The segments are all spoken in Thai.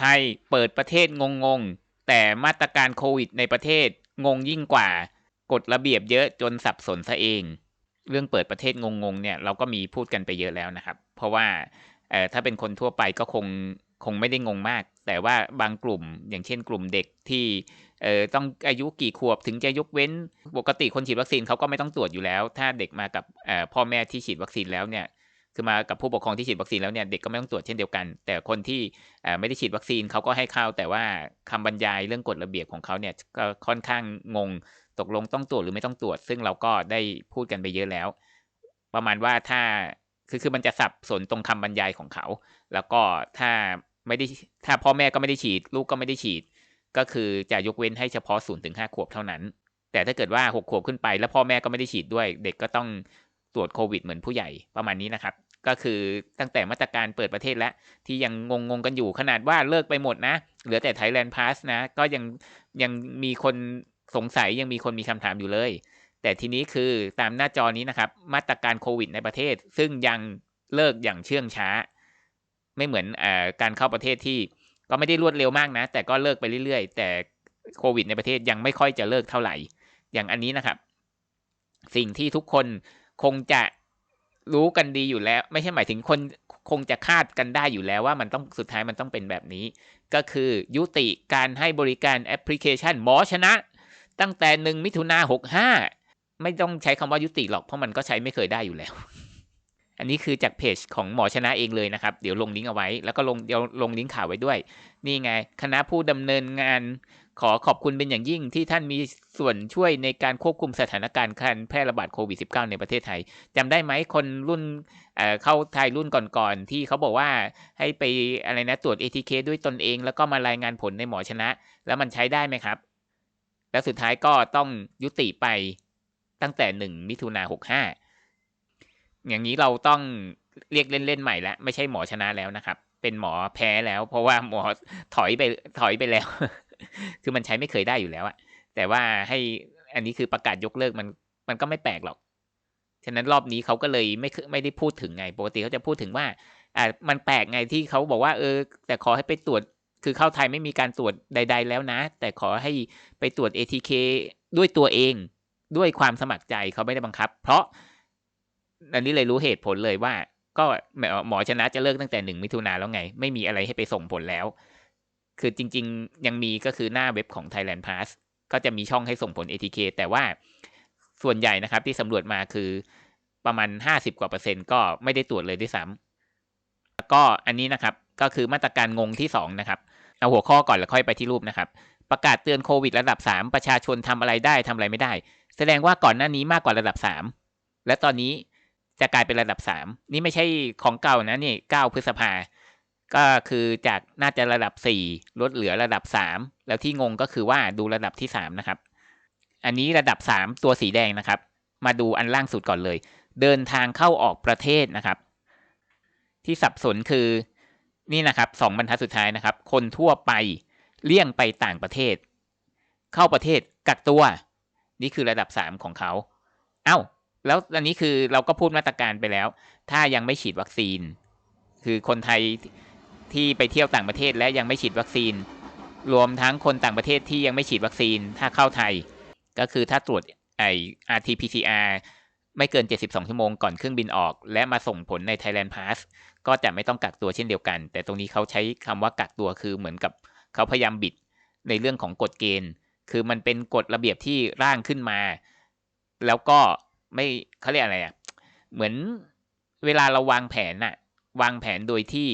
ไทยเปิดประเทศงงๆแต่มาตรการโควิดในประเทศงงยิ่งกว่ากฎระเบียบเยอะจนสับสนซะเอง เรื่องเปิดประเทศงงๆเนี่ยเราก็มีพูดกันไปเยอะแล้วนะครับ เพราะว่าถ้าเป็นคนทั่วไปก็คงคงไม่ได้งงมาก แต่ว่าบางกลุ่มอย่างเช่นกลุ่มเด็กที่เออต้องอายุกี่ขวบถึงจะยกเว้น ปกติคนฉีดวัคซีนเขาก็ไม่ต้องตรวจอยู่แล้ว ถ้าเด็กมากับพ่อแม่ที่ฉีดวัคซีนแล้วเนี่ย คือมากับผู้ปกครองที่ฉีดวัคซีนแล้วเนี่ยเด็กก็ไม่ต้องตรวจเช่นเดียวกัน แต่คนที่ไม่ได้ฉีดวัคซีนเขาก็ให้เข้า แต่ว่าคำบรรยายเรื่องกฎระเบียบของเขาเนี่ยก็ค่อนข้างงงตกลงต้องตรวจหรือไม่ต้องตรวจ ซึ่งเราก็ได้พูดกันไปเยอะแล้ว ประมาณว่าถ้าคือคือมันจะสับสนตรงคำบรรยายของเขา แล้วก็ถ้าไม่ได้ถ้าพ่อแม่ก็ไม่ได้ฉีด ลูกก็ไม่ได้ฉีด ก็คือจะยกเว้นให้เฉพาะ0ูนถึงห้าขวบเท่านั้น แต่ถ้าเกิดว่าหกขวบขึ้นไปแล้วพ่อแม่ก็ไม่ได้ฉีดด้วย เด็กก็ต้อง ตรวจโควิดเหมือนผู้ใหญ่ประมาณนี้นะครับ ก็คือตั้งแต่มาตรการเปิดประเทศแล้วที่ยังงงๆกันอยู่ขนาดว่าเลิกไปหมดนะ เหลือแต่ Thailand Pass นะ ก็ยังยังมีคนสงสัยยังมีคนมีคำถามอยู่เลย แต่ทีนี้คือตามหน้าจอนี้นะครับ มาตรการโควิดในประเทศ ซึ่งยังเลิกอย่างเชื่องช้า ไม่เหมือนอการเข้าประเทศที่ก็ไม่ได้รวดเร็วมากนะ แต่ก็เลิกไปเรื่อยๆ แต่โควิดในประเทศยังไม่ค่อยจะเลิกเท่าไหร่ อย่างอันนี้นะครับ สิ่งที่ทุกคน คงจะรู้กันดีอยู่แล้ว ไม่ใช่หมายถึงคนคงจะคาดกันได้อยู่แล้วว่ามันต้องสุดท้ายมันต้องเป็นแบบนี้ ก็คือยุติการให้บริการแอปพลิเคชันหมอชนะ ตั้งแต่หนึ่งมิถุนาหกห้าไม่ต้องใช้คำว่ายุติหรอกเพราะมันก็ใช้ไม่เคยได้อยู่แล้ว อันนี้คือจากเพจของหมอชนะเองเลยนะครับ เดี๋ยวลงลิงก์เอาไว้ แล้วก็ลงเดี๋ยวลงลิงก์ข่าวไว้ด้วย นี่ไง คณะผู้ดำเนินงาน ขอขอบคุณเป็นอย่างยิ่งที่ท่านมีส่วนช่วยในการควบคุมสถานการณ์การแพร่ระบาดโควิด -19 ในประเทศไทยจำได้ไหมคนรุ่นเเข้าไทยรุ่นก่อนๆที่เขาบอกว่าให้ไปอะไรนะตรวจ ATK ด้วยตนเอง แล้วก็มารายงานผลในหมอชนะ แล้วมันใช้ได้ไหมครับ แล้วสุดท้ายก็ต้องยุติไปตั้งแต่หนึ่งมิถุนาหกห้าอย่างนี้เราต้องเรียกเล่นๆใหม่ล้วไม่ใช่หมอชนะแล้วนะครับ เป็นหมอแพ้แล้ว เพราะว่าหมอถอยไปถอยไปแล้ว คือมันใช้ไม่เคยได้อยู่แล้วอะแต่ว่าให้อันนี้คือประกาศยกเลิกมันมันก็ไม่แปลกหรอก ฉะนั้นรอบนี้เขาก็เลยไม่ไม่ได้พูดถึงไง ปกติเขาจะพูดถึงว่า อ่า มันแปลกไงที่เขาบอกว่า เออ แต่ขอให้ไปตรวจ คือเข้าไทยไม่มีการตรวจใด ๆ แล้วนะ แต่ขอให้ไปตรวจ ATK ด้วยตัวเอง ด้วยความสมัครใจเขาไม่ได้บังคับ เพราะ อันนี้เลยรู้เหตุผลเลยว่า ก็หมอชนะจะเลิกตั้งแต่หนึ่งมิถุนาแล้วไง ไม่มีอะไรให้ไปส่งผลแล้ว คือจริง ๆ ยังมีก็คือหน้าเว็บของ Thailand Pass ก็จะมีช่องให้ส่งผล ATK แต่ว่าส่วนใหญ่นะครับที่สำรวจมาคือประมาณห้าสิบกว่าเปอร์เซ็นต์ก็ไม่ได้ตรวจเลยด้วยซ้ำแล้วก็อันนี้นะครับก็คือมาตรการงงที่สองนะครับ เอาหัวข้อก่อนแล้วค่อยไปที่รูปนะครับ ประกาศเตือนโควิดระดับสามประชาชนทำอะไรได้ทำอะไรไม่ได้ แสดงว่าก่อนหน้านี้มากกว่าระดับสามและตอนนี้จะกลายเป็นระดับสามนี่ไม่ใช่ของเก่านะนี่เก้าพฤษภา ก็คือจากน่าจะระดับสี่ลดเหลือระดับสามแล้วที่งงก็คือว่าดูระดับที่สามนะครับ อันนี้ระดับสามตัวสีแดงนะครับ มาดูอันล่างสุดก่อนเลย เดินทางเข้าออกประเทศนะครับ ที่สับสนคือนี่นะครับสองบรรทัดสุดท้ายนะครับ คนทั่วไปเลี่ยงไปต่างประเทศ เข้าประเทศกักตัว นี่คือระดับสามของเขาเอา้า แล้วอันนี้คือเราก็พูดมาตรการไปแล้ว ถ้ายังไม่ฉีดวัคซีน คือคนไทย ที่ไปเที่ยวต่างประเทศและยังไม่ฉีดวัคซีน รวมทั้งคนต่างประเทศที่ยังไม่ฉีดวัคซีนถ้าเข้าไทย ก็คือถ้าตรวจไอ RT-PCR ไม่เกิน 72 ชั่วโมงก่อนเครื่องบินออก และมาส่งผลใน Thailand Pass ก็จะไม่ต้องกักตัวเช่นเดียวกัน แต่ตรงนี้เขาใช้คำว่ากักตัวคือเหมือนกับเขาพยายามบิดในเรื่องของกฎเกณฑ์ คือมันเป็นกฎระเบียบที่ร่างขึ้นมา แล้วก็ไม่เขาเรียกอะไรอะ่ะ เหมือนเวลาเราวางแผนน่ะ วางแผนโดยที่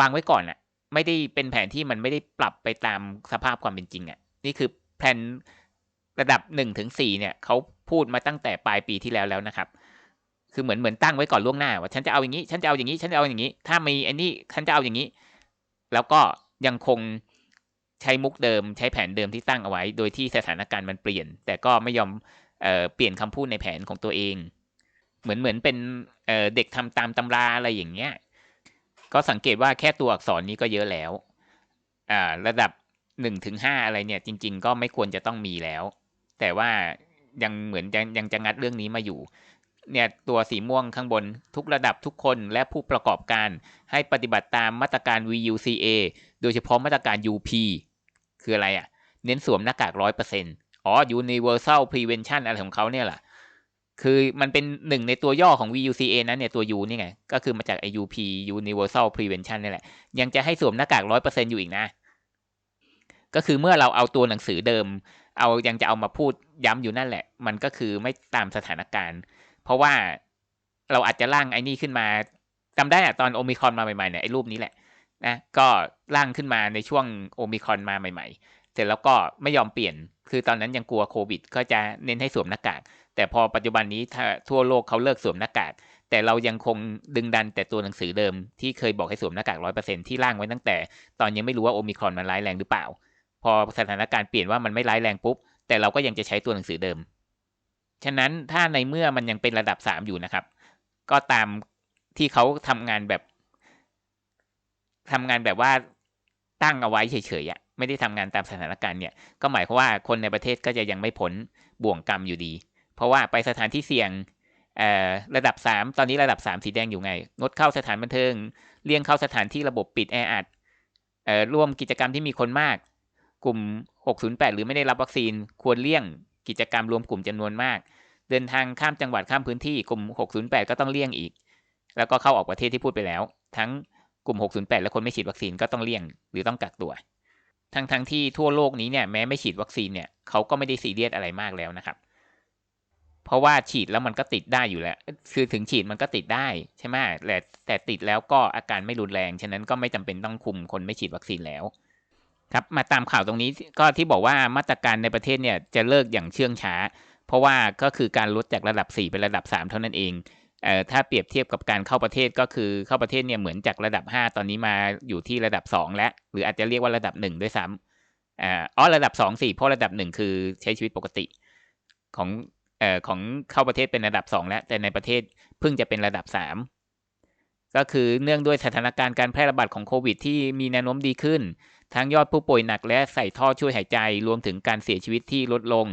วางไว้ก่อนน่ะไม่ได้เป็นแผนที่มันไม่ได้ปรับไปตามสภาพความเป็นจริงอะ่ะ นี่คือแผนระดับหนึ่งถึงสี่เนี่ยเขาพูดมาตั้งแต่ปลายปีที่แล้วแล้วนะครับ คือเหมือนเหมือนตั้งไว้ก่อนล่วงหน้าว่าฉันจะเอาอย่างนี้ ฉันจะเอาอย่างนี้ ฉันจะเอาอย่างนี้ ถ้ามีอันนี้ฉันจะเอาอย่างนี้ แล้วก็ยังคงใช้มุกเดิมใช้แผนเดิมที่ตั้งเอาไว้ โดยที่สถานการณ์มันเปลี่ยน แต่ก็ไม่ยอมเเปลี่ยนคำพูดในแผนของตัวเอง เหมือนเหมือนเป็นเเด็กทำตามตำราอะไรอย่างเงี้ย ก็สังเกตว่าแค่ตัวอักษรนี้ก็เยอะแล้ว อ่า ระดับหนึ่งถึงห้าอะไรเนี่ย จริง ๆ ก็ไม่ควรจะต้องมีแล้ว แต่ว่ายังเหมือนยังยังจะงัดเรื่องนี้มาอยู่ เนี่ยตัวสีม่วงข้างบนทุกระดับทุกคนและผู้ประกอบการให้ปฏิบัติตามมาตรการ VUCA โดยเฉพาะมาตรการ UP คืออะไรอะ่ะ เน้นสวมหน้ากากร้อยเปอร์เซ็นต์อ๋อ Universal Prevention อะไรของเขาเนี่ยแหละ คือมันเป็นหนึ่งในตัวย่อของ VUCA นั้นเนี่ยตัว U นี่ไง ก็คือมาจาก IUP Universal Prevention นี่แหละ ยังจะให้สวมหน้ากากร้อยเปอร์เซ็นอยู่อีกนะ ก็คือเมื่อเราเอาตัวหนังสือเดิม เอายังจะเอามาพูดย้ำอยู่นั่นแหละ มันก็คือไม่ตามสถานการณ์ เพราะว่าเราอาจจะร่างไอ้นี่ขึ้นมาจำได้อะตอนโอมิคอนมาใหม่ๆเนี่ยไอ้รูปนี้แหละนะก็ร่างขึ้นมาในช่วงโอมิคอนมาใหม่ ๆ เสร็จแล้วก็ไม่ยอมเปลี่ยน คือตอนนั้นยังกลัวโควิด ก็จะเน้นให้สวมหน้ากาก แต่พอปัจจุบันนี้ถ้าทั่วโลกเขาเลิกสวมหน้ากาก แต่เรายังคงดึงดันแต่ตัวหนังสือเดิมที่เคยบอกให้สวมหน้ากากร้อยเปอร์เซ็นที่ร่างไว้ตั้งแต่ ตอนยังไม่รู้ว่าโอมิครอนมันร้ายแรงหรือเปล่า พอสถานการณ์เปลี่ยนว่ามันไม่ร้ายแรงปุ๊บ แต่เราก็ยังจะใช้ตัวหนังสือเดิม ฉะนั้นถ้าในเมื่อมันยังเป็นระดับสามอยู่นะครับ ก็ตามที่เขาทำงานแบบทำงานแบบว่าตั้งเอาไว้เฉยๆอะไม่ได้ทำงานตามสถานการณ์เนี่ย ก็หมายความว่าคนในประเทศก็จะยังไม่พ้นบ่วงกรรมอยู่ดี เพราะว่าไปสถานที่เสี่ยงระดับสามตอนนี้ระดับสามสีแดงอยู่ไง งดเข้าสถานบันเทิง เลี่ยงเข้าสถานที่ระบบปิดแออัดร่วมกิจกรรมที่มีคนมาก กลุ่ม 608 หรือไม่ได้รับวัคซีน ควรเลี่ยงกิจกรรมรวมกลุ่มจำนวนมาก เดินทางข้ามจังหวัดข้ามพื้นที่กลุ่ม 608 ก็ต้องเลี่ยงอีก แล้วก็เข้าออกประเทศที่พูดไปแล้ว ทั้งกลุ่ม 608 และคนไม่ฉีดวัคซีนก็ต้องเลี่ยง หรือต้องกักตัว ทั้งทั้งที่ทั่วโลกนี้เนี่ยแม้ไม่ฉีดวัคซีนเนี่ยเขาก็ไม่ได้ซีเรียสอะไรมากแล้วนะครับ ราะว่าฉีดแล้วมันก็ติดได้อยู่แล้ว คือถึงฉีดมันก็ติดได้ใช่ไหมแต่แต่ติดแล้วก็อาการไม่รุนแรง ฉะนั้นก็ไม่จำเป็นต้องคุมคนไม่ฉีดวัคซีนแล้วครับมาตามข่าวตรงนี้ก็ที่บอกว่ามาตรการในประเทศเนี่ยจะเลิกอย่างเชื่องช้า เพราะว่าก็คือการลดจากระดับ 4 เป็นระดับ 3 เท่านั้นเองเอ่อถ้าเปรียบเทียบกับการเข้าประเทศก็คือเข้าประเทศเนี่ยเหมือนจากระดับ 5 ตอนนี้มาอยู่ที่ระดับ 2 แล้วหรืออาจจะเรียกว่าระดับ 1 ด้วยซ้ำอ๋อระดับ 2 4 เพราะระดับ 1 คือใช้ชีวิตปกติของ อ่อของเข้าประเทศเป็นระดับ 2 แล้ว แต่ในประเทศเพิ่งจะเป็นระดับ 3 ก็คือเนื่องด้วยสถานการณ์การแพร่ระบาดของโควิด ที่มีแนวโน้มดีขึ้น ทั้งยอดผู้ป่วยหนักและใส่ท่อช่วยหายใจรวมถึงการเสียชีวิตที่ลดลง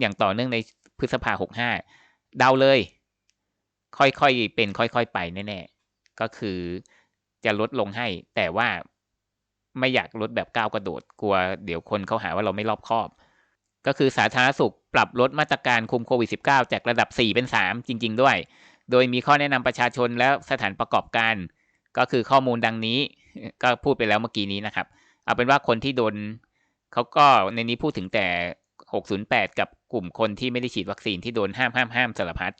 อย่างต่อเนื่องในพฤษภาหกห้าเดาเลย ค่อยๆ เป็นค่อยๆ ไปแน่ๆ ก็คือจะลดลงให้ แต่ว่าไม่อยากลดแบบก้าวกระโดด กลัวเดี๋ยวคนเขาหาว่าเราไม่รอบคอบ ก็คือสาธารณสุขปรับลดมาตรการคุมโควิด -19 จากระดับ 4 เป็น 3 จริง ๆ ด้วย โดยมีข้อแนะนำประชาชนและสถานประกอบการ ก็คือข้อมูลดังนี้ ก็พูดไปแล้วเมื่อกี้นี้นะครับ เอาเป็นว่าคนที่โดนเขาก็ในนี้พูดถึงแต่ 608 กับกลุ่มคนที่ไม่ได้ฉีดวัคซีนที่โดนห้ามห้ามห้ามสารพัด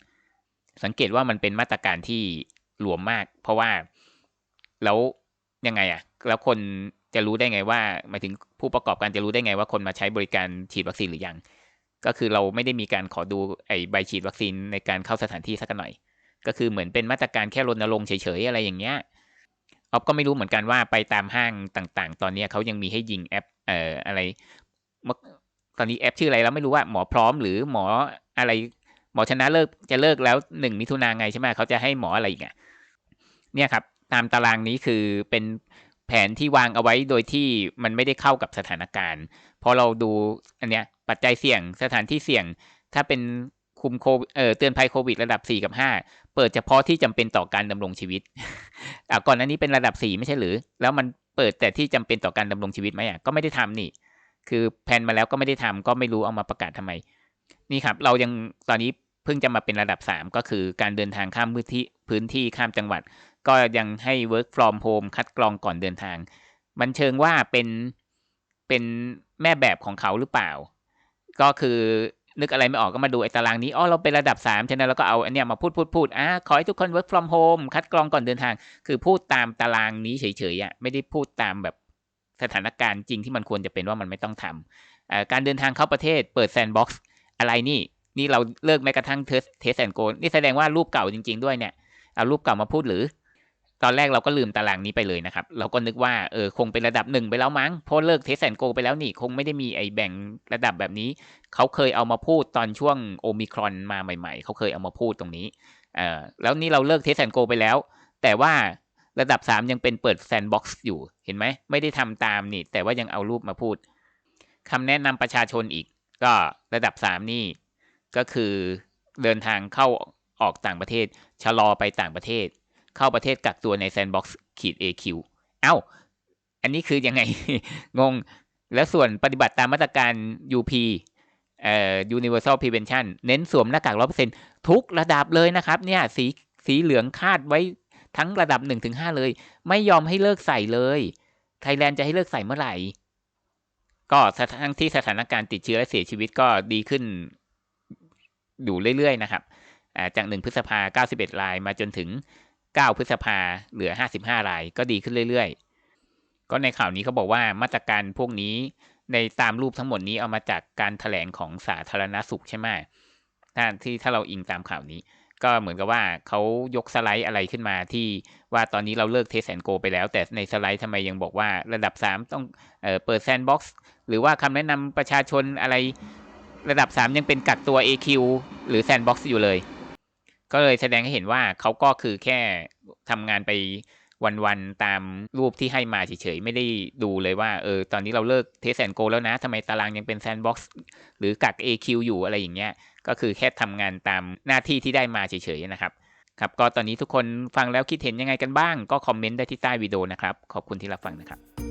สังเกตว่ามันเป็นมาตรการที่หลวมมาก เพราะว่าแล้วยังไงอะแล้วคน จะรู้ได้ไงว่าหมายถึงผู้ประกอบการจะรู้ได้ไงว่าคนมาใช้บริการฉีดวัคซีนหรือยัง ก็คือเราไม่ได้มีการขอดูไอใบฉีดวัคซีนในการเข้าสถานที่สักหน่อย ก็คือเหมือนเป็นมาตรการแค่รณรงค์เฉยๆอะไรอย่างเงี้ยออฟก็ไม่รู้เหมือนกันว่าไปตามห้างต่างๆ ตอนนี้เขายังมีให้ยิงแอปเอ่ออะไรตอนนี้แอปชื่ออะไรเราไม่รู้ว่าหมอพร้อมหรือหมออะไร หมอชนะเลิกจะเลิกแล้วหนึ่งมิถุนาไงใช่ไหมเขาจะให้หมออะไรอีกอะเนี่ยครับ ตามตารางนี้คือเป็น แผนที่วางเอาไว้โดยที่มันไม่ได้เข้ากับสถานการณ์พอเราดูอันเนี้ยปัจจัยเสี่ยงสถานที่เสี่ยง ถ้าเป็นคุมโคเออเตือนภัยโควิดระดับ 4 กับ 5 เปิดเฉพาะที่จำเป็นต่อการดำรงชีวิตอะก่อนอันนี้เป็นระดับ 4 ไม่ใช่หรือ แล้วมันเปิดแต่ที่จำเป็นต่อการดำรงชีวิตไหมอะก็ไม่ได้ทำนี่ คือแผนมาแล้วก็ไม่ได้ทำก็ไม่รู้เอามาประกาศทำไม นี่ครับ เรายังตอนนี้เพิ่งจะมาเป็นระดับ 3 ก็คือการเดินทางข้ามพื้นที่พื้นที่ข้ามจังหวัด ก็ยังให้ work from home คัดกรองก่อนเดินทาง มันเชิงว่าเป็นเป็นแม่แบบของเขาหรือเปล่า ก็คือนึกอะไรไม่ออกก็มาดูไอ้ตารางนี้ อ๋อ เราเป็นระดับสามฉะนั้นเราก็เอาอันเนี้ยมาพูดพูดพูดอะขอให้ทุกคน work from home คัดกรองก่อนเดินทาง คือพูดตามตารางนี้เฉยๆอะ ไม่ได้พูดตามแบบสถานการณ์จริงที่มันควรจะเป็นว่ามันไม่ต้องทำการเดินทางเข้าประเทศ เปิดแซนด์บ็อกซ์อะไรนี่ นี่เราเลิกแม้กระทั่งเทสเทสแอนโกนี่แสดงว่ารูปเก่าจริง ๆ ด้วยเนี่ย เอารูปเก่ามาพูดหรือ ตอนแรกเราก็ลืมตารางนี้ไปเลยนะครับ เราก็นึกว่าเออคงเป็นระดับหนึ่งไปแล้วมั้งเพราะเลิกเทสแอนโกไปแล้วนี่คงไม่ได้มีไอแบ่งระดับแบบนี้ เขาเคยเอามาพูดตอนช่วงโอมิครอนมาใหม่ ๆ เขาเคยเอามาพูดตรงนี้เออแล้วนี่เราเลิกเทสแอนโกไปแล้ว แต่ว่าระดับ 3 ยังเป็นเปิดแซนด์บ็อกซ์อยู่เห็นไหม ไม่ได้ทำตามนี่ แต่ว่ายังเอารูปมาพูดคำแนะนำประชาชนอีก ก็ระดับ 3 นี่ ก็คือเดินทางเข้าออกต่างประเทศชะลอไปต่างประเทศ เข้าประเทศกักตัวในแซนด์บ็อกซ์ขีด AQ เอ้า อันนี้คือยังไง งง แล้วส่วนปฏิบัติตามมาตรการ UP เอ่อ Universal Prevention เน้นสวมหน้ากากร้อเปอร์เซ็นทุกระดับเลยนะครับ เนี่ยสีสีเหลืองคาดไว้ทั้งระดับ1นถึงหเลย ไม่ยอมให้เลิกใส่เลยไทยแลนด์จะให้เลิกใส่เมื่อไหร่ ก็ทั้งที่สถานการณ์ติดเชื้อและเสียชีวิตก็ดีขึ้นอยู่เรื่อยๆนะครับอ่าจาก 1 พฤษภา91รายมาจนถึง 9 พฤษภาเหลือ 55 ราย ก็ดีขึ้นเรื่อยๆ ก็ในข่าวนี้เขาบอกว่ามาตรการพวกนี้ในตามรูปทั้งหมดนี้เอามาจากการถแถลงของสาธารณสุขใช่ไหมถ้าที่ถ้าเราอิงตามข่าวนี้ ก็เหมือนกับว่าเขายกสไลด์อะไรขึ้นมาที่ว่าตอนนี้เราเลิกเทสแอนโกไปแล้ว แต่ในสไลด์ทำไมยังบอกว่าระดับ 3 ต้องเออเปิดแซนด์บ็อกซ์หรือว่าคำแนะนำประชาชนอะไรระดับ 3 ยังเป็นกักตัว AQ หรือแซนด์บ็อกซ์อยู่เลย ก็เลยแสดงให้เห็นว่าเขาก็คือแค่ทำงานไปวันๆตามรูปที่ให้มาเฉยๆ ไม่ได้ดูเลยว่าเออตอนนี้เราเลิกเทสแอนโกแล้วนะทำไมตารางยังเป็นแซนด์บ็อกซ์หรือกัก AQ อยู่อะไรอย่างเงี้ย ก็คือแค่ทำงานตามหน้าที่ที่ได้มาเฉยๆนะครับ ครับ ก็ตอนนี้ทุกคนฟังแล้วคิดเห็นยังไงกันบ้าง ก็คอมเมนต์ได้ที่ใต้วิดีโอนะครับ ขอบคุณที่รับฟังนะครับ